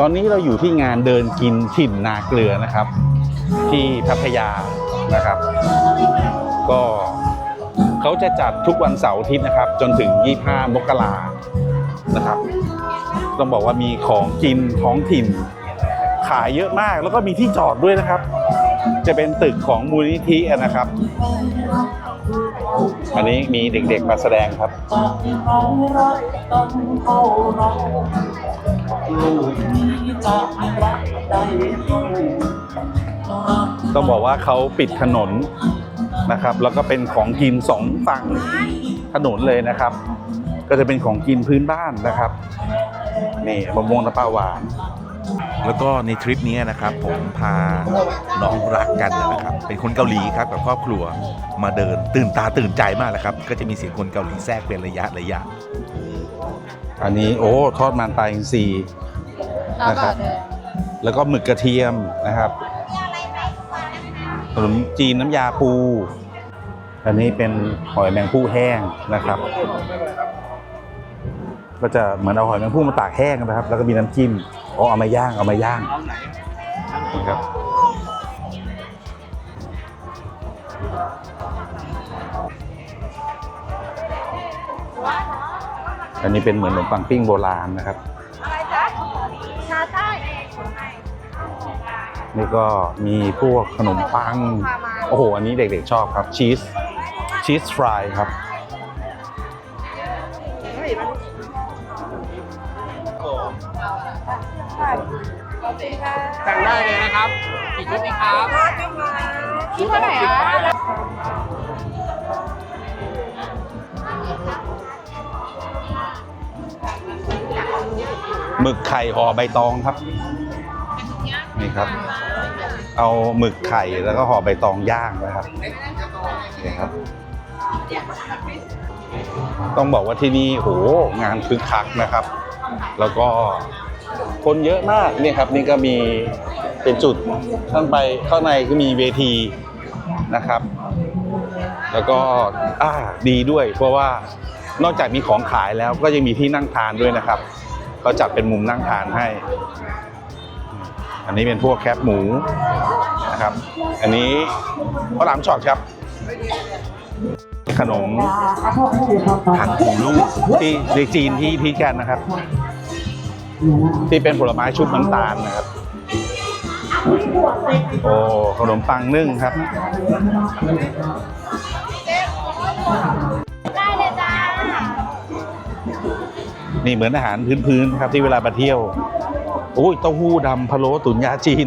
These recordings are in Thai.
ตอนนี้เราอยู่ที่งานเดินกินถิ่นนาเกลือนะครับ ที่พัทยานะครับ ก็เขาจะจัดทุกวันเสาร์อาทิตย์นะครับ จนถึง 25 มกรานะครับ ต้องบอกว่ามีของกินท้องถิ่น ขายเยอะมากแล้วก็มีที่จอดด้วยนะครับ จะเป็นตึกของมูลนิธินะครับ อันนี้มีเด็กๆมาแสดงครับ ต้องบอกว่าเขาปิดถนนนะครับ แล้วก็เป็นของกินสองฝั่งถนนเลยนะครับ ก็จะเป็นของกินพื้นบ้านนะครับนี่มะม่วงน้ำปลาหวาน แล้วก็ในทริปนี้นะครับ ผมพาน้องรักกันนะครับ เป็นคนเกาหลีครับกับครอบครัวมาเดินตื่นตาตื่นใจมากเลยครับ ก็จะมีเสียงคนเกาหลีแทรกเป็นระยะระยะ อันนี้โอ้ทอดมันปลาอินทรีนะครับ แล้วก็หมึกกระเทียมนะครับขนมจีนน้ำยาปู อันนี้เป็นหอยแมงผู้แห้งนะครับ ก็จะเหมือนเอาหอยแมงผู้มาตากแห้งนะครับ แล้วก็มีน้ำจิ้มอ๋อเอามาย่างเอามาย่างนะครับ อันนี้เป็นเหมือนขนมปังปิ้งโบราณนะครับ อะไรจ๊ะชาใต้นี่ก็มีพวกขนมปัง โอ้โห อันนี้เด็กๆชอบครับชีสชีสฟรายครับ สั่งได้เลยนะครับกี่ชุดดีครับ ที่เท่าไหร่อะ หมึกไข่ห่อใบตองครับ นี่ครับ เอาหมึกไข่แล้วก็ห่อใบตองย่างนะครับนี่ครับ ต้องบอกว่าที่นี่โหงานคึกคักนะครับ แล้วก็คนเยอะมากเนี่ยครับ นี่ก็มีเป็นจุดข้างไปข้างในก็มีเวทีนะครับ แล้วก็อ่าดีด้วยเพราะว่านอกจากมีของขายแล้วก็ยังมีที่นั่งทานด้วยนะครับ ก็จัดเป็นมุมนั่งทานให้ อันนี้เป็นพวกแคบหมูนะครับ อันนี้ข้าวหลามช็อตครับ ขนมทางคูลูกที่ในจีนที่พีกันนะครับ ที่เป็นผลไม้ชุบน้ำตาลนะครับโอ้ขนมปังนึ่งครับ นี่เหมือนอาหารพื้นๆครับที่เวลามาเที่ยวโอ้ยเต้าหู้ดำพะโล้ตุ๋นยาจีน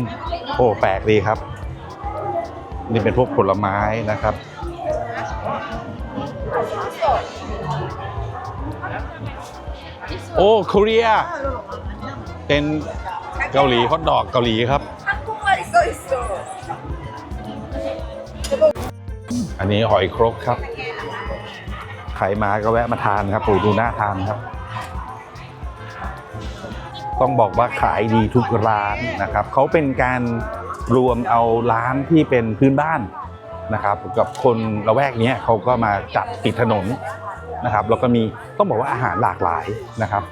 โอ้แปลกดีครับ นี่เป็นพวกผลไม้นะครับ โอ้เกาหลีเป็นเกาหลีฮอทดอกเกาหลีครับอันนี้หอยครกครับ ใครมาก็แวะมาทานครับโอ้ดูน่าทานครับ ต้องบอกว่าขายดีทุกร้านนะครับเขาเป็นการรวมเอาร้านที่เป็นพื้นบ้านนะครับ กับคนละแวกเนี้ยเขาก็มาจัดติดถนนนะครับ แล้วก็มีต้องบอกว่าอาหารหลากหลายนะครับ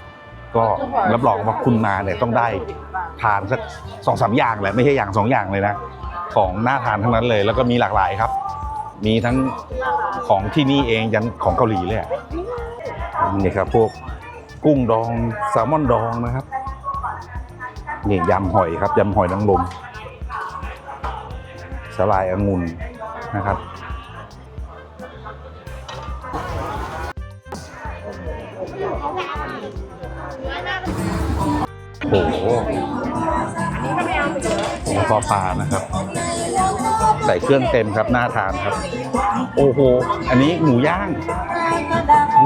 ก็รับรองว่าคุณมาเนี่ยต้องได้ทานสักสองสามอย่างแหละไม่ใช่อย่างสองอย่างเลยนะ ของน่าทานทั้งนั้นเลย แล้วก็มีหลากหลายครับ มีทั้งของที่นี่เองยันของเกาหลีเลยนี่ครับพวกกุ้งดองแซลมอนดองนะครับ นี่ยำหอยครับยำหอยนางรมสลายองุ่นนะครับ โอ้โหแล้วก็ปลานะครับ ใส่เครื่องเต็มครับน่าทานครับ โอ้โห อันนี้หมูย่าง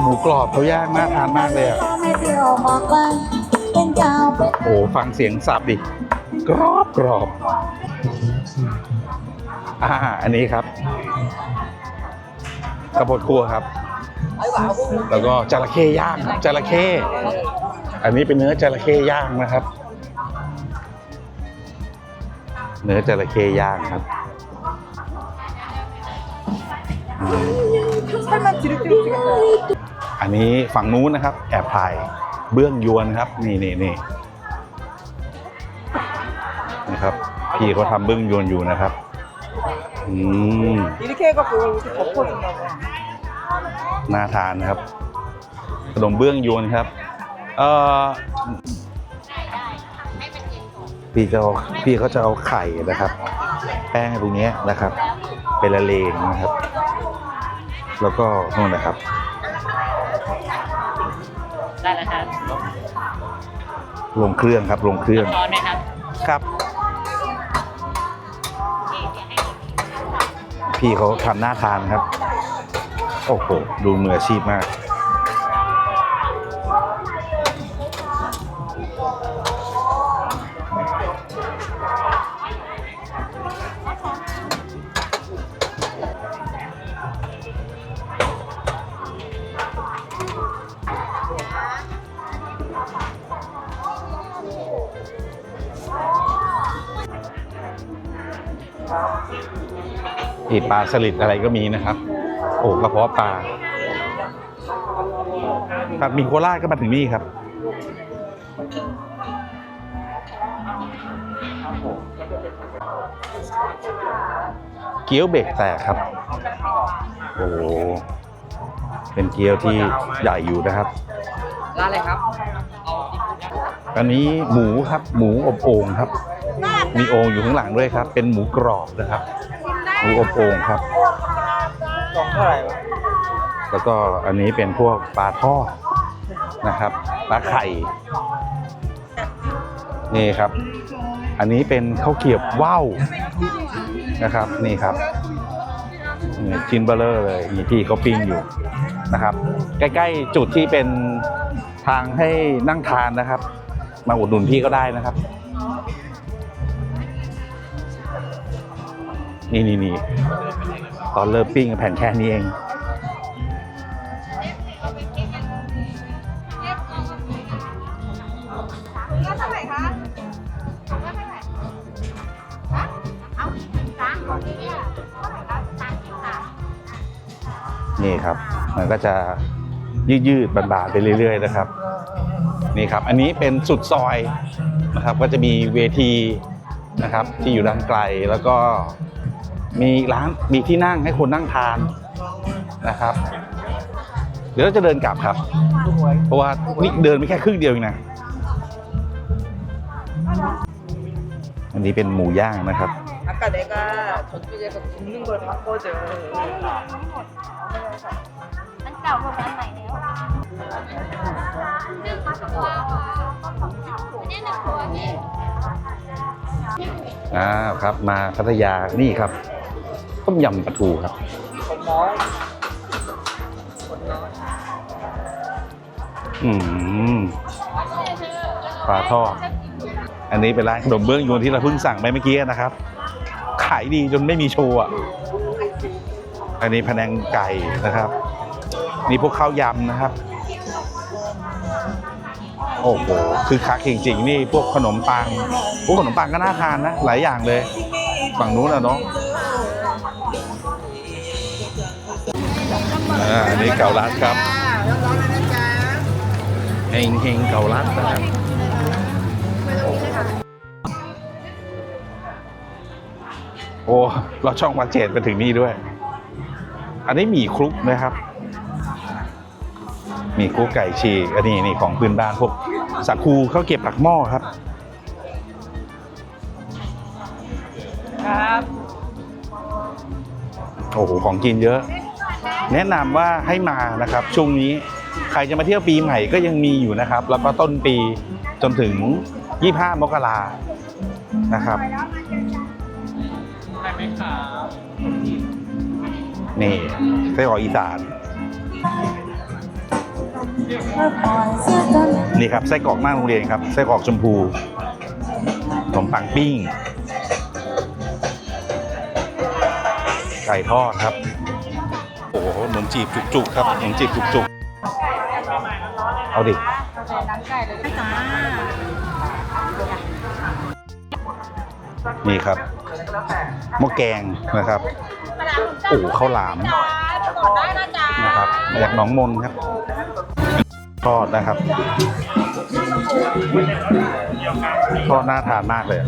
หมูกรอบเขาย่างน่าทานมากเลยอะ โอ้โหฟังเสียงสับดิกรอบกรอบอ่าอันนี้ครับกระบดครัวครับ แล้วก็จระเข้ย่างครับจระเข้อันนี้เป็นเนื้อจระเข้ย่างนะครับ เนื้อจระเข้ย่างครับอันนี้ฝั่งนู้นนะครับ แอบถ่าย เบื้องยวนครับ นี่นี่นี่ นะครับ พี่เขาทำบึ้งยวนอยู่นะครับ อืม 이렇게 해갖고 이렇게 덮어준다고. น่าทานนะครับ ขนมเบื้องยวนครับ เอ่อพี่จะเอาพี่เขาจะเอาไข่นะครับ แป้งตรงเนี้ยนะครับ เป็นละเลงนะครับ แล้วก็นู่นนะครับ ลงเครื่องครับลงเครื่องร้อนไหมครับครับ พี่เขาทำหน้าทานครับ โอ้โห ดูมืออาชีพมาก อีปลาสลิดอะไรก็มีนะครับ โอ้กระเพาะปลาผัดหมีโคราชก็มาถึงนี่ครับเกี๊ยวเบรกแตกครับ โอ้โหเป็นเกี๊ยวที่ใหญ่อยู่นะครับ ร้านอะไรครับอันนี้หมูครับ หมูอบโอ่งครับ มีโอ่งอยู่ข้างหลังด้วยครับ เป็นหมูกรอบนะครับ หมูอบโอ่งครับแล้วก็อันนี้เป็นพวกปลาทอดนะครับปลาไข่ นี่ครับ อันนี้เป็นข้าวเกรียบว่าวนะครับ นี่ครับนี่ชิ้นเบลเลอร์เลยมีพี่เขาปิ้งอยู่นะครับ ใกล้ๆจุดที่เป็นทางให้นั่งทานนะครับ มาอุดหนุนพี่ก็ได้นะครับ นี่นี่นี่ตอนเริ่มปิ้งแผ่นแค่นี้เองนี่ครับ มันก็จะยืดยืดๆบานๆไปเรื่อย ๆ นะครับ นี่ครับ อันนี้เป็นสุดซอยนะครับ ก็จะมีเวทีนะครับที่อยู่ด้านไกลแล้วก็ มีร้านมีที่นั่งให้คนนั่งทานนะครับ เดี๋ยวเราจะเดินกลับครับ เพราะว่านี่เดินไม่แค่ครึ่งเดียวเองนะ อันนี้เป็นหมูย่างนะครับ 아까 내가 저쪽에서 굽는 걸 봤거든. มันเก่ากว่าอันใหม่แล้วนึ่งปลาตัวอันนี้หนึ่งตัวนี่ อ้าวครับมาพัทยานี่ครับ ต้มยำปลาทูครับอืมปลาทอดอันนี้เป็นร้านขนมเบื้องยวนที่เราเพิ่งสั่งไปเมื่อกี้นะครับ ขายดีจนไม่มีโชว์อะอันนี้พะแนงไก่นะครับ นี่พวกข้าวยำนะครับ โอ้โหคือคักจริงๆนี่พวกขนมปังพวกขนมปังก็น่าทานนะ หลายอย่างเลย ฝั่งนู้นอะเนาะาอันนี้เก่าลัดครับเฮงเฮงเก่าลัดนะครับโอ้เราช่องมาเจ็ดไปถึงนี่ด้วย อันนี้หมี่คลุกนะครับหมี่คลุกไก่ฉีกอันนี้นี่ของพื้นบ้านพวกสักคูข้าวเก็บปักหม้อครับ ครับ โอ้โห ของกินเยอะ แนะนำว่าให้มานะครับช่วงนี้ใครจะมาเที่ยวปีใหม่ก็ยังมีอยู่นะครับ แล้วก็ต้นปีจนถึง 25 มกรานะครับได้ไหมครับนี่ไส้กรอกอีสาน นี่ครับไส้กรอกหน้าโรงเรียนครับไส้กรอกชมพูขนมปังปิ้ง ไก่ทอดครับ ขนมจีบจุกๆครับขนมจีบจุกๆ เอาดินี่ครับหม้อแกงนะครับโอ้ข้าวหลามนะครับมาจากหนองมนครับทอดนะครับทอดน่าทานมากเลย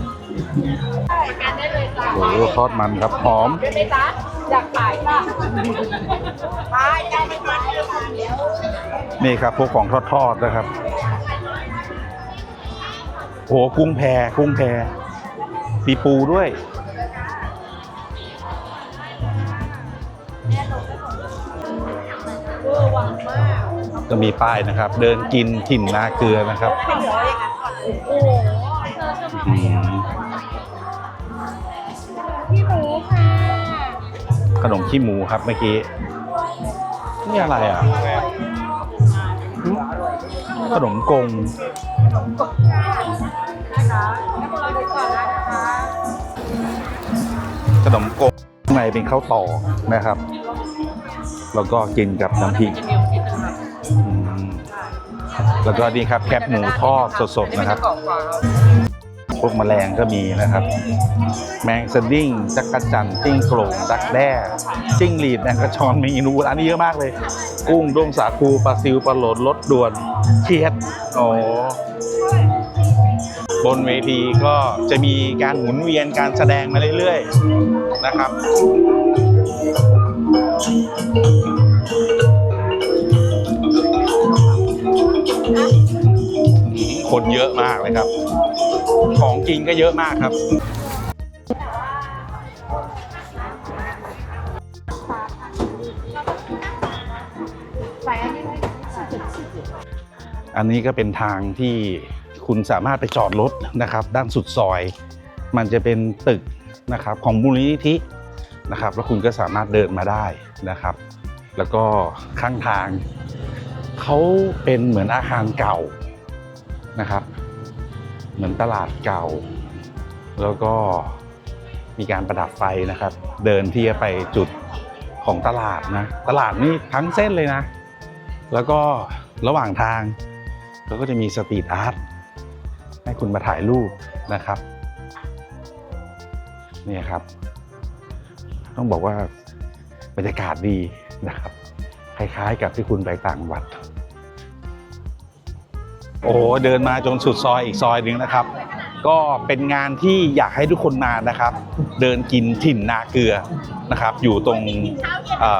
โอ้โหทอดมันครับหอมได้ไหมจ๊ะ อยากขายค่ะขายได้ไหมคะนี่ครับพวกของทอดๆนะครับโอ้โหกุ้งแพกุ้งแพมีปูด้วยเวอร์หวังมากก็มีป้ายนะครับ เดินกินถิ่นนาเกลือนะครับ ขนมขี้หมูครับเมื่อกี้ นี่อะไรอะหึขนมกงนะคะแล้วเราดูก่อนนะคะขนมกงข้างในเป็นข้าวต่อนะครับ แล้วก็กินกับน้ำพริกอืมแล้วก็นี่ครับแคบหมูทอดสดๆนะครับพ วกแมลงก็มีนะครับ แมงสดิ้งจักรจันจิ้งโกรงดักแด้จิ้งหรีดแมงกระชอนเมนูร้านนี้เยอะมากเลย กุ้งด้วงสาคูปลาซิวปลาโหลดรสด่วนเคียดโอ้บนเวทีก็จะมีการหมุนเวียนการแสดงมาเรื่อยๆนะครับคนเยอะมากเลยครับ ของกินก็เยอะมากครับอันนี้ไหมอันนี้ก็เป็นทางที่คุณสามารถไปจอดรถนะครับ ด้านสุดซอย มันจะเป็นตึกนะครับของมูลนิธินะครับ แล้วคุณก็สามารถเดินมาได้นะครับ แล้วก็ข้างทางเขาเป็นเหมือนอาคารเก่านะครับ เหมือนตลาดเก่า แล้วก็มีการประดับไฟนะครับ เดินที่จะไปจุดของตลาดนะ ตลาดนี่ทั้งเส้นเลยนะ แล้วก็ระหว่างทางเราก็จะมีสตรีทอาร์ตให้คุณมาถ่ายรูปนะครับนี่ครับ ต้องบอกว่าบรรยากาศดีนะครับ คล้ายๆกับที่คุณไปต่างจังหวัด โอ้โหเดินมาจนสุดซอยอีกซอยหนึ่งนะครับ ก็เป็นงานที่อยากให้ทุกคนมานะครับ เดินกินถิ่นนาเกลือนะครับ อยู่ตรง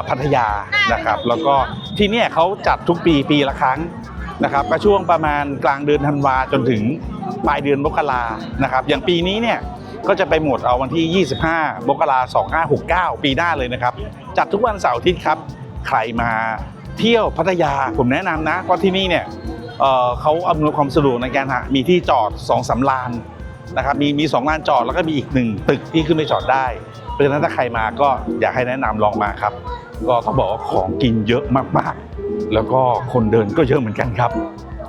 พัทยานะครับ แล้วก็ที่นี่เขาจัดทุกปีปีละครั้งนะครับ ก็ช่วงประมาณกลางเดือนธันวาจนถึงปลายเดือนมกรานะครับ อย่างปีนี้เนี่ยก็จะไปหมดเอาวันที่ 25มกราคม2569 ปีหน้าเลยนะครับ จัดทุกวันเสาร์อาทิตย์ครับ ใครมาเที่ยวพัทยาผมแนะนำนะเพราะที่นี่เนี่ย เขาอำนวยความสะดวกในการหามีที่จอด2องสามลานนะครับมีมีสองลานจอดแล้วก็มีอีกหนึ่งตึกที่ขึ้นไปจอดได้เพราะฉะนั้นถ้าใครมาก็อยากให้แนะนำลองมาครับ ก็ต้องบอกว่าของกินเยอะมากๆ แล้วก็คนเดินก็เยอะเหมือนกันครับ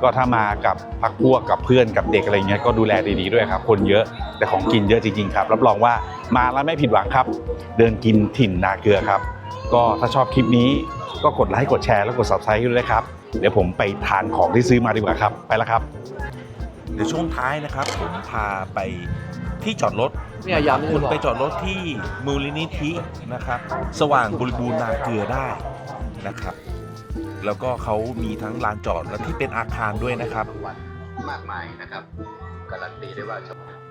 ก็ถ้ามากับพักพวกกับเพื่อนกับเด็กอะไรเงี้ยก็ดูแลดีๆด้วยครับ คนเยอะแต่ของกินเยอะจริงๆครับรับรองว่ามาแล้วไม่ผิดหวังครับ เดินกินถิ่นนาเกลือครับ ก็ถ้าชอบคลิปนี้ ก็กดไลค์กดแชร์แล้วกด subscribe ด้วยนะครับ เดี๋ยวผมไปทานของที่ซื้อมาดีกว่าครับ ไปแล้วครับ เดี๋ยวช่วงท้ายนะครับ ผมพาไปที่จอดรถเนี่ยย้ำนี่คุณบอก ไปจอดรถที่มูลนิธินะครับ สว่างบริบูรณ์นาเกลือได้นะครับ แล้วก็เขามีทั้งลานจอดและที่เป็นอาคารด้วยนะครับ วันมากมายนะครับ การันตีได้ว่า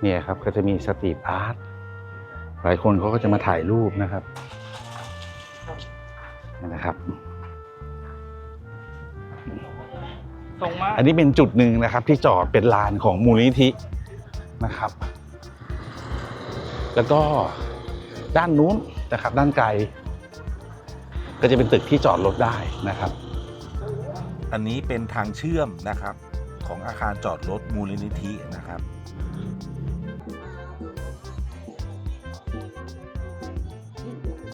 เนี่ยครับก็จะมีสตรีทอาร์ตหลายคนเขาก็จะมาถ่ายรูปนะครับนี่ นะครับ ส่งมาอันนี้เป็นจุดหนึ่งนะครับ ที่จอดเป็นลานของมูลนิธินะครับ แล้วก็ด้านนู้นนะครับ ด้านไกล ก็จะเป็นตึกที่จอดรถได้นะครับ อันนี้เป็นทางเชื่อมนะครับ ของอาคารจอดรถมูลนิธินะครับ